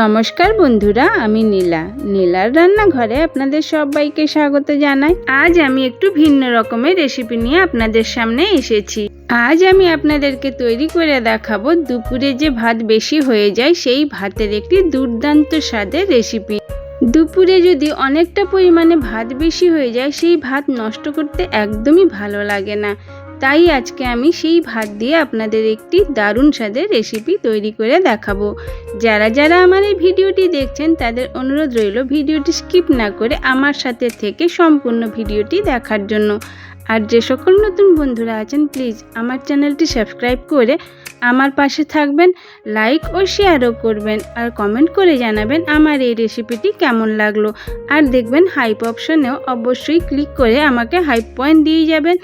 নমস্কার বন্ধুরা, আমি নীলা। নীলার রান্নাঘরে আপনাদের সবাইকে স্বাগত জানাই। আজ আমি একটু ভিন্ন রকমের রেসিপি নিয়ে আপনাদের সামনে এসেছি। আজ আমি আপনাদেরকে তৈরি করে দেখাবো দুপুরে যে ভাত বেশি হয়ে যায়, সেই ভাতের একটি দুর্দান্ত স্বাদের রেসিপি দুপুরে যদি অনেকটা পরিমাণে ভাত বেশি হয়ে যায়, সেই ভাত নষ্ট করতে একদমই ভালো লাগে না। তাই আজকে আমি সেই ভাত দিয়ে আপনাদের একটি দারুণ স্বাদের রেসিপি তৈরি করে দেখাবো। যারা যারা আমার এই ভিডিওটি দেখছেন, তাদের অনুরোধ রইল ভিডিওটি স্কিপ না করে আমার সাথে থেকে সম্পূর্ণ ভিডিওটি দেখার জন্য। আর যে সকল নতুন বন্ধুরা আছেন প্লিজ আমার চ্যানেলটি সাবস্ক্রাইব করে আমার পাশে থাকবেন লাইক ও শেয়ারও করবেন আর কমেন্ট করে জানাবেন আমার এই রেসিপিটি কেমন লাগল। আর দেখবেন হাইপ অপশনেও অবশ্যই ক্লিক করে আমাকে হাইপ পয়েন্ট দিয়ে যাবেন।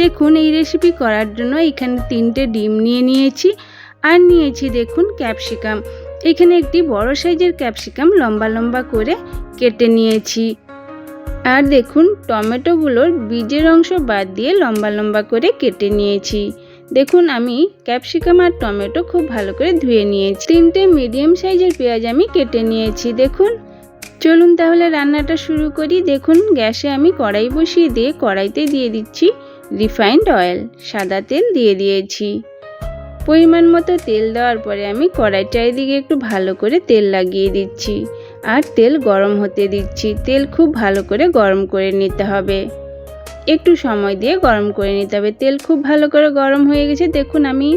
দেখুন এই রেসিপি করার জন্য এখানে তিনটে ডিম নিয়ে নিয়েছি। আর নিয়েছি দেখুন ক্যাপসিকাম এখানে একটি বড় সাইজের ক্যাপসিকাম লম্বা লম্বা করে কেটে নিয়েছি। আর দেখুন টমেটোগুলোর বীজের অংশ বাদ দিয়ে লম্বা লম্বা করে কেটে নিয়েছি। দেখুন, আমি ক্যাপসিকাম আর টমেটো খুব ভালো করে ধুয়ে নিয়েছি। তিনটে মিডিয়াম সাইজের পেঁয়াজ আমি কেটে নিয়েছি, দেখুন। চলুন তাহলে রান্নাটা শুরু করি। দেখুন, গ্যাসে আমি কড়াই বসিয়ে দিয়ে কড়াইতে দিয়ে দিচ্ছি রিফাইন্ড অয়েল, সাদা তেল দিয়ে দিয়েছি। পরিমাণ মতো তেল দেওয়ার পরে আমি কড়াই চারিদিকে একটু ভালো করে তেল লাগিয়ে দিচ্ছি। আর তেল গরম হতে দিচ্ছি। তেল খুব ভালো করে গরম করে নিতে হবে। একটু সময় দিয়ে গরম করে নিতে হবে। তেল খুব ভালো করে গরম হয়ে গেছে। দেখুন, আমি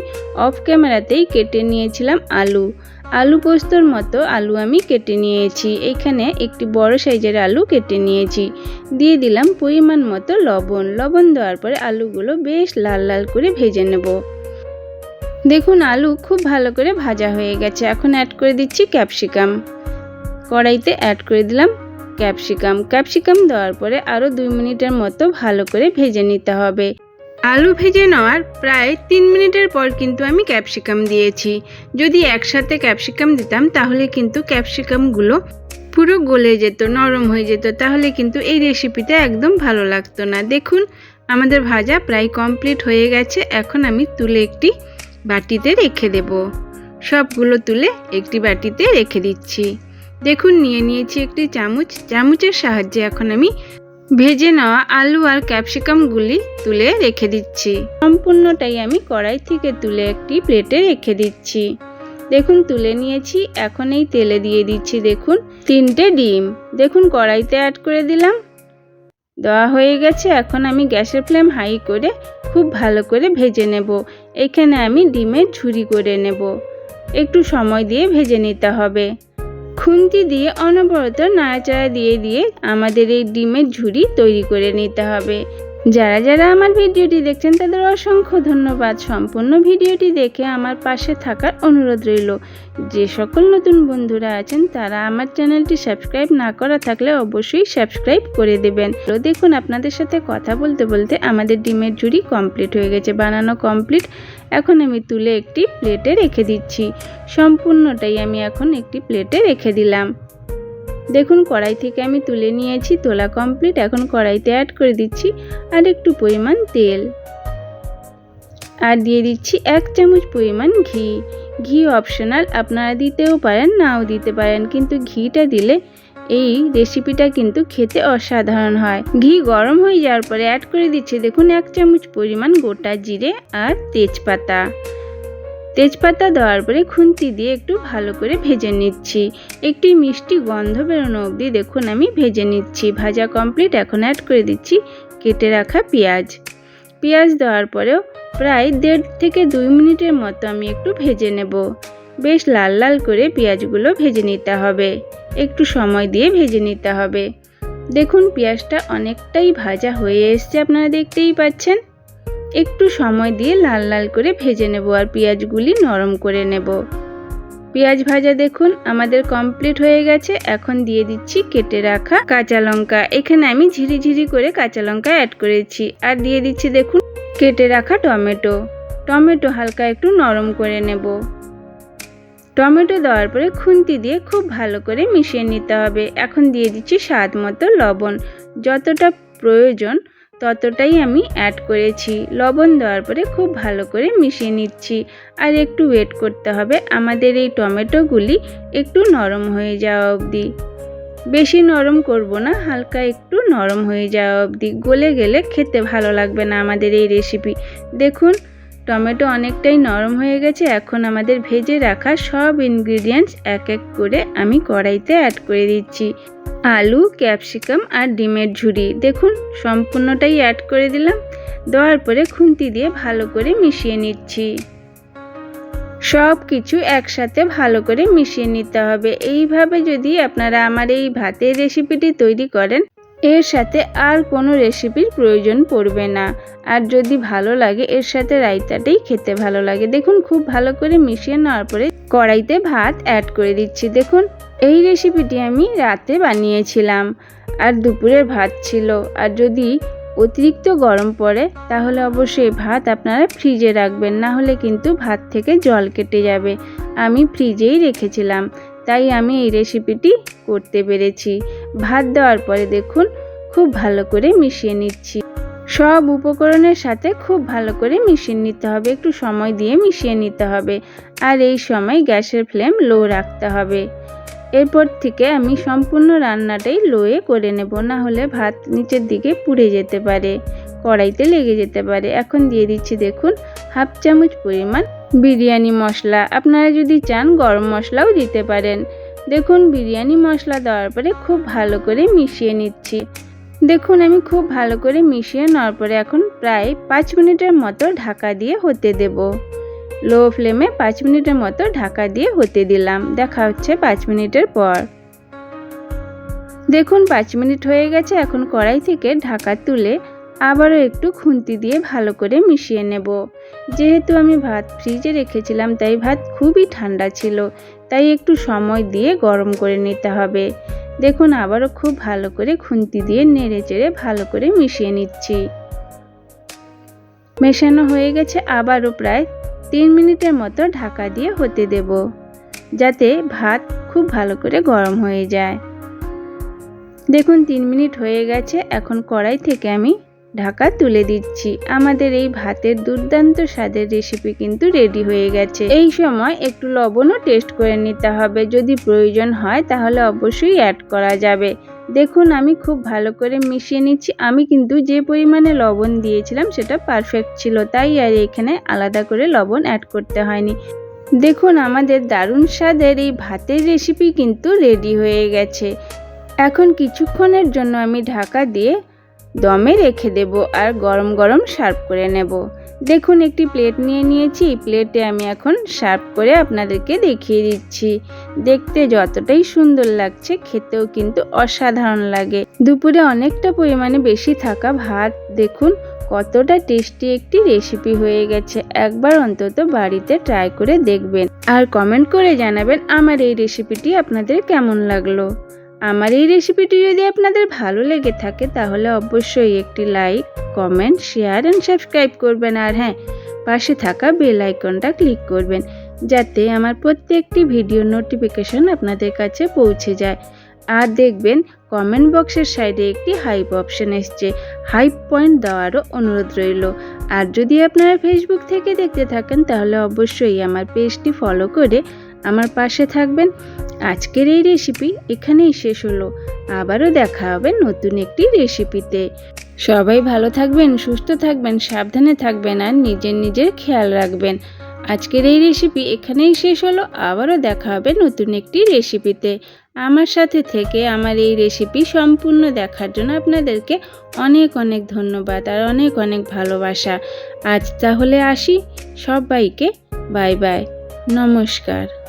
অফ ক্যামেরাতেই কেটে নিয়েছিলাম আলু। আলু পোস্তর মতো আলু আমি কেটে নিয়েছি। এখানে একটি বড় সাইজের আলু কেটে নিয়েছি। দিয়ে দিলাম পরিমাণ মতো লবণ। লবণ দেওয়ার পরে আলুগুলো বেশ লাল লাল করে ভেজে নেব। দেখুন, আলু খুব ভালো করে ভাজা হয়ে গেছে। এখন অ্যাড করে দিচ্ছি ক্যাপসিকাম কড়াইতে অ্যাড করে দিলাম ক্যাপসিকাম। ক্যাপসিকাম দেওয়ার পরে আরও দুই মিনিটের মতো ভালো করে ভেজে নিতে হবে। আলু ভেজে নেওয়ার প্রায় তিন মিনিটের পর কিন্তু আমি ক্যাপসিকাম দিয়েছি। যদি একসাথে ক্যাপসিকাম দিতাম, তাহলে কিন্তু ক্যাপসিকামগুলো পুরো গলে যেত, নরম হয়ে যেত। তাহলে কিন্তু এই রেসিপিটা একদম ভালো লাগতো না। দেখুন, আমাদের ভাজা প্রায় কমপ্লিট হয়ে গেছে। এখন আমি তুলে একটি বাটিতে রেখে দেব। সবগুলো তুলে একটি বাটিতে রেখে দিচ্ছি। দেখুন, নিয়ে নিয়েছি একটি চামচ। চামচের সাহায্যে এখন আমি ভেজে নেওয়া আলু আর ক্যাপসিকামগুলি তুলে রেখে দিচ্ছি। সম্পূর্ণটাই আমি কড়াই থেকে তুলে একটি প্লেটে রেখে দিচ্ছি। দেখুন, তুলে নিয়েছি। এখন এই তেলে দিয়ে দিচ্ছি, দেখুন, তিনটে ডিম। দেখুন, কড়াইতে অ্যাড করে দিলাম। দেওয়া হয়ে গেছে। এখন আমি গ্যাসের ফ্লেম হাই করে খুব ভালো করে ভেজে নেব। এখানে আমি ডিমের ঝুরি করে নেব। একটু সময় দিয়ে ভেজে নিতে হবে। খুন্তি দিয়ে অনবরত নাড়াচাড়া দিয়ে দিয়ে আমাদের এই ডিমের ঝুড়ি তৈরি করে নিতে হবে। যারা যারা আমার ভিডিওটি দেখছেন, তাদের অসংখ্য ধন্যবাদ। সম্পূর্ণ ভিডিওটি দেখে আমার পাশে থাকার অনুরোধ রইল। যে সকল নতুন বন্ধুরা আছেন, তারা আমার চ্যানেলটি সাবস্ক্রাইব না করা থাকলে অবশ্যই সাবস্ক্রাইব করে দেবেন। তো দেখুন, আপনাদের সাথে কথা বলতে বলতে আমাদের ডিমের ঝুড়ি কমপ্লিট হয়ে গেছে, বানানো কমপ্লিট। এখন আমি তুলে একটি প্লেটে রেখে দিচ্ছি। সম্পূর্ণটাই আমি এখন একটি প্লেটে রেখে দিলাম। দেখুন, কড়াই থেকে আমি তুলে নিয়েছি তোলা কমপ্লিট এখন কড়াইতে অ্যাড করে দিচ্ছি আর একটু পরিমাণ তেল। আর দিয়ে দিচ্ছি এক চামচ পরিমাণ ঘি। ঘি অপশনাল আপনারা দিতেও পারেন, নাও দিতে পারেন, কিন্তু ঘিটা দিলে এই রেসিপিটা কিন্তু খেতে অসাধারণ হয়। ঘি গরম হয়ে যাওয়ার পরে অ্যাড করে দিচ্ছি, দেখুন, এক চামচ পরিমাণ গোটা জিরে আর তেজপাতা। তেজপাতা দেওয়ার পরে খুন্তি দিয়ে একটু ভালো করে ভেজে নিচ্ছি। একটি মিষ্টি গন্ধ বেরোনো অবধি দেখুন আমি ভেজে নিচ্ছি। ভাজা কমপ্লিট এখন অ্যাড করে দিচ্ছি কেটে রাখা পেঁয়াজ। পেঁয়াজ দেওয়ার পরেও প্রায় দেড় থেকে দুই মিনিটের মতো আমি একটু ভেজে নেব। বেশ লাল লাল করে পেঁয়াজগুলো ভেজে নিতে হবে। একটু সময় দিয়ে ভেজে নিতে হবে। দেখুন, পেঁয়াজটা অনেকটাই ভাজা হয়ে এসছে, আপনারা দেখতেই পাচ্ছেন। একটু সময় দিয়ে লাল লাল করে ভেজে নেব আর পেঁয়াজগুলি নরম করে নেব। পেঁয়াজ ভাজা দেখুন, আমাদের কমপ্লিট হয়ে গেছে। এখন দিয়ে দিচ্ছি কেটে রাখা কাঁচা লঙ্কা। এখানে আমি ঝিরি ঝিরি করে কাঁচা লঙ্কা অ্যাড করেছি। আর দিয়ে দিচ্ছি দেখুন, কেটে রাখা টমেটো। টমেটো হালকা একটু নরম করে নেব। টমেটো দেওয়ার পরে খুন্তি দিয়ে খুব ভালো করে মিশিয়ে নিতে হবে। এখন দিয়ে দিচ্ছি স্বাদ মতো লবণ। যতটা প্রয়োজন ততটাই আমি অ্যাড করেছি। লবণ দেওয়ার পরে খুব ভালো করে মিশিয়ে নিচ্ছি। আর একটু ওয়েট করতে হবে। আমাদের এই টমেটোগুলি একটু নরম হয়ে যাওয়া অবধি। বেশি নরম করব না, হালকা একটু নরম হয়ে যাওয়া অবধি। গলে গেলে খেতে ভালো লাগবে না আমাদের এই রেসিপি দেখুন, টমেটো অনেকটাই নরম হয়ে গেছে। এখন আমাদের ভেজে রাখা সব ইনগ্রিডিয়েন্টস এক এক করে আমি কড়াইতে অ্যাড করে দিচ্ছি। আলু, ক্যাপসিকাম আর ডিমের ঝুড়ি দেখুন, সম্পূর্ণটাই অ্যাড করে দিলাম। দেওয়ার পরে খুন্তি দিয়ে ভালো করে মিশিয়ে নিচ্ছি। সব কিছু একসাথে ভালো করে মিশিয়ে নিতে হবে। এইভাবে যদি আপনারা আমার এই ভাতের রেসিপিটি তৈরি করেন এর সাথে আর কোনো রেসিপির প্রয়োজন পড়বে না। আর যদি ভালো লাগে, এর সাথে রায়তাটাই খেতে ভালো লাগে। দেখুন, খুব ভালো করে মিশিয়ে নেওয়ার পরে কড়াইতে ভাত অ্যাড করে দিচ্ছি। দেখুন, এই রেসিপিটি আমি রাতে বানিয়েছিলাম আর দুপুরের ভাত ছিল। আর যদি অতিরিক্ত গরম পড়ে, তাহলে অবশ্যই ভাত আপনারা ফ্রিজে রাখবেন। না হলে কিন্তু ভাত থেকে জল কেটে যাবে। আমি ফ্রিজেই রেখেছিলাম। তাই আমি এই রেসিপিটি করতে পেরেছি। ভাত দেওয়ার পরে দেখুন, খুব ভালো করে মিশিয়ে নিচ্ছি। সব উপকরণের সাথে খুব ভালো করে মিশিয়ে নিতে হবে। একটু সময় দিয়ে মিশিয়ে নিতে হবে। আর এই সময় গ্যাসের ফ্লেম লো রাখতে হবে। এরপর থেকে আমি সম্পূর্ণ রান্নাটাই লোয়ে করে নেব। না হলে ভাত নিচের দিকে পুড়ে যেতে পারে, কড়াইতে লেগে যেতে পারে। এখন দিয়ে দিচ্ছি দেখুন, হাফ চামচ পরিমাণ বিরিয়ানি মশলা। আপনারা যদি চান, গরম মশলাও দিতে পারেন। দেখুন, বিরিয়ানি মশলা দেওয়ার পরে খুব ভালো করে মিশিয়ে নিচ্ছি। দেখুন, আমি খুব ভালো করে মিশিয়ে নেওয়ার পরে এখন প্রায় পাঁচ মিনিটের মতো ঢাকা দিয়ে হতে দেব। লো ফ্লেমে পাঁচ মিনিটের মতো ঢাকা দিয়ে হতে দিলাম। দেখা হচ্ছে পাঁচ মিনিটের পর। দেখুন, পাঁচ মিনিট হয়ে গেছে। এখন কড়াই থেকে ঢাকা তুলে আবারও একটু খুন্তি দিয়ে ভালো করে মিশিয়ে নেব। যেহেতু আমি ভাত ফ্রিজে রেখেছিলাম, তাই ভাত খুবই ঠান্ডা ছিল, তাই একটু সময় দিয়ে গরম করে নিতে হবে। দেখুন, আবারও খুব ভালো করে খুন্তি দিয়ে নেড়ে চেড়ে ভালো করে মিশিয়ে নিচ্ছি। মেশানো হয়ে গেছে, আবারও প্রায় তিন মিনিটের মতো ঢাকা দিয়ে হতে দেব, যাতে ভাত খুব ভালো করে গরম হয়ে যায়। দেখুন, তিন মিনিট হয়ে গেছে, এখন কড়াই থেকে আমি ঢাকা তুলে দিচ্ছি। আমাদের এই ভাতের দুর্দান্ত স্বাদের রেসিপি কিন্তু রেডি হয়ে গেছে। এই সময় একটু লবণও টেস্ট করে নিতে হবে। যদি প্রয়োজন হয় তাহলে অবশ্যই অ্যাড করা যাবে। দেখুন, আমি খুব ভালো করে মিশিয়ে নিচ্ছি। আমি কিন্তু যে পরিমাণে লবণ দিয়েছিলাম সেটা পারফেক্ট ছিল। তাই আর এখানে আলাদা করে লবণ অ্যাড করতে হয়নি। দেখুন, আমাদের দারুণ স্বাদের এই ভাতের রেসিপি কিন্তু রেডি হয়ে গেছে। এখন কিছুক্ষণের জন্য আমি ঢাকা দিয়ে দমে রেখে দেব আর গরম গরম সার্ভ করে নেব। দেখুন, একটি প্লেট নিয়ে নিয়েছি। প্লেটে আমি এখন সার্ভ করে আপনাদেরকে দেখিয়ে দিচ্ছি। দেখতে যতটাই সুন্দর লাগছে, খেতেও কিন্তু অসাধারণ লাগে। দুপুরে অনেকটা পরিমাণে বেশি থাকা ভাত, দেখুন, কতটা টেস্টি একটি রেসিপি হয়ে গেছে। একবার অন্তত বাড়িতে ট্রাই করে দেখবেন। আর কমেন্ট করে জানাবেন আমার এই রেসিপিটি আপনাদের কেমন লাগল। আমার এই রেসিপিটি যদি আপনাদের ভালো লেগে থাকে, তাহলে অবশ্যই একটি like comment share and subscribe করবেন। আর হ্যাঁ পাশে থাকা বেল আইকনটা ক্লিক করবেন, যাতে আমার প্রত্যেকটি ভিডিও নোটিফিকেশন আপনাদের কাছে পৌঁছে যায়। আর দেখবেন কমেন্ট বক্সের সাইডে একটি হাইপ অপশন এসছে। হাইপ পয়েন্ট দেওয়ারও অনুরোধ রইল। আর যদি আপনারা ফেসবুক থেকে দেখতে থাকেন, তাহলে অবশ্যই আমার পেজটি ফলো করে আমার পাশে থাকবেন। আজকের এই রেসিপি এখানেই শেষ হলো। আবারও দেখা হবে নতুন একটি রেসিপিতে সবাই ভালো থাকবেন, সুস্থ থাকবেন, সাবধানে থাকবেন আর নিজের নিজের খেয়াল রাখবেন। আজকের এই রেসিপি এখানেই শেষ হলো। আবারও দেখা হবে নতুন একটি রেসিপিতে আমার সাথে থেকে আমার এই রেসিপি সম্পূর্ণ দেখার জন্য আপনাদেরকে অনেক অনেক ধন্যবাদ আর অনেক অনেক ভালোবাসা। আজ তাহলে আসি। সবাইকে বাই বাই। নমস্কার।